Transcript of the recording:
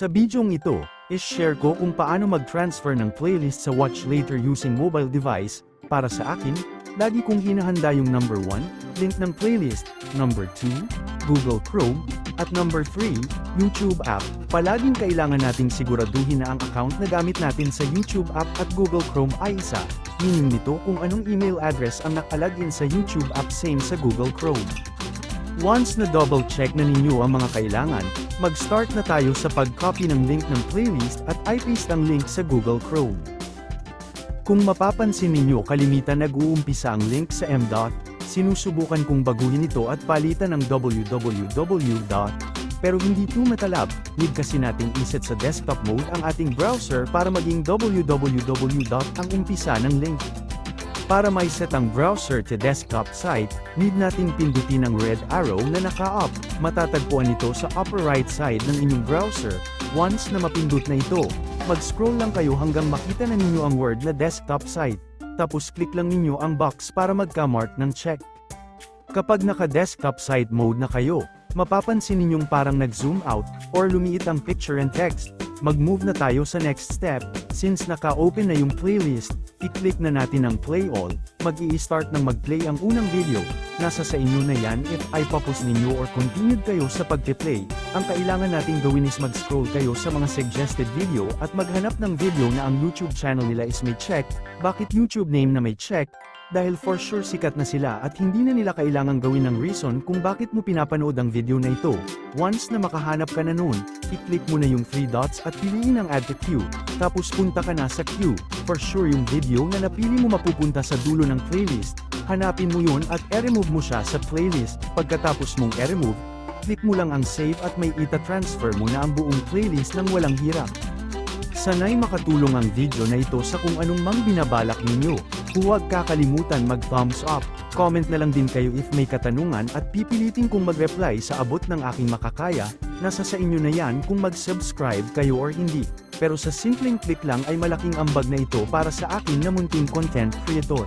Sa bidyong ito, is-share ko kung paano mag-transfer ng playlist sa watch later using mobile device. Para sa akin, lagi kong hinahanda yung number 1, link ng playlist, number 2, Google Chrome, at number 3, YouTube app. Palaging kailangan nating siguraduhin na ang account na gamit natin sa YouTube app at Google Chrome ay isa. Meaning nito kung anong email address ang nakalagin sa YouTube app same sa Google Chrome. Once na double check na ninyo ang mga kailangan, mag-start na tayo sa pag-copy ng link ng playlist at i-paste ang link sa Google Chrome. Kung mapapansin ninyo kalimitan nag-uumpisa ang link sa M. sinusubukan kong baguhin ito at palitan ng www. Pero hindi to matalab, need kasi nating iset sa desktop mode ang ating browser para maging www. ang umpisa ng link. Para may set ang browser to desktop site, need nating pindutin ang red arrow na naka-up. Matatagpuan ito sa upper right side ng inyong browser. Once na mapindut na ito, mag-scroll lang kayo hanggang makita na ninyo ang word na desktop site. Tapos click lang ninyo ang box para magka-mark ng check. Kapag naka-desktop site mode na kayo, mapapansin ninyong parang nag-zoom out, or lumiit ang picture and text. Mag-move na tayo sa next step, since naka-open na yung playlist, i-click na natin ang play all, mag start ng mag-play ang unang video, nasa sa inyo na yan if ay papos ninyo or continued kayo sa pag-play, ang kailangan nating gawin is mag-scroll kayo sa mga suggested video at maghanap ng video na ang YouTube channel nila is may check, bakit YouTube name na may check, dahil for sure sikat na sila at hindi na nila kailangang gawin ng reason kung bakit mo pinapanood ang video na ito. Once na makahanap ka na nun, i-click mo na yung 3 dots at piliin ang add to queue. Tapos punta ka na sa queue. For sure yung video na napili mo mapupunta sa dulo ng playlist. Hanapin mo yun at i-remove mo siya sa playlist. Pagkatapos mong i-remove, click mo lang ang save at may ita-transfer mo na ang buong playlist ng walang hirap. Sanay makatulong ang video na ito sa kung anong mang binabalak ninyo. Huwag kakalimutan mag-thumbs up. Comment na lang din kayo if may katanungan at pipilitin kong mag-reply sa abot ng aking makakaya. Nasa sa inyo na yan kung mag-subscribe kayo or hindi. Pero sa simpleng click lang ay malaking ambag na ito para sa akin na munting content creator.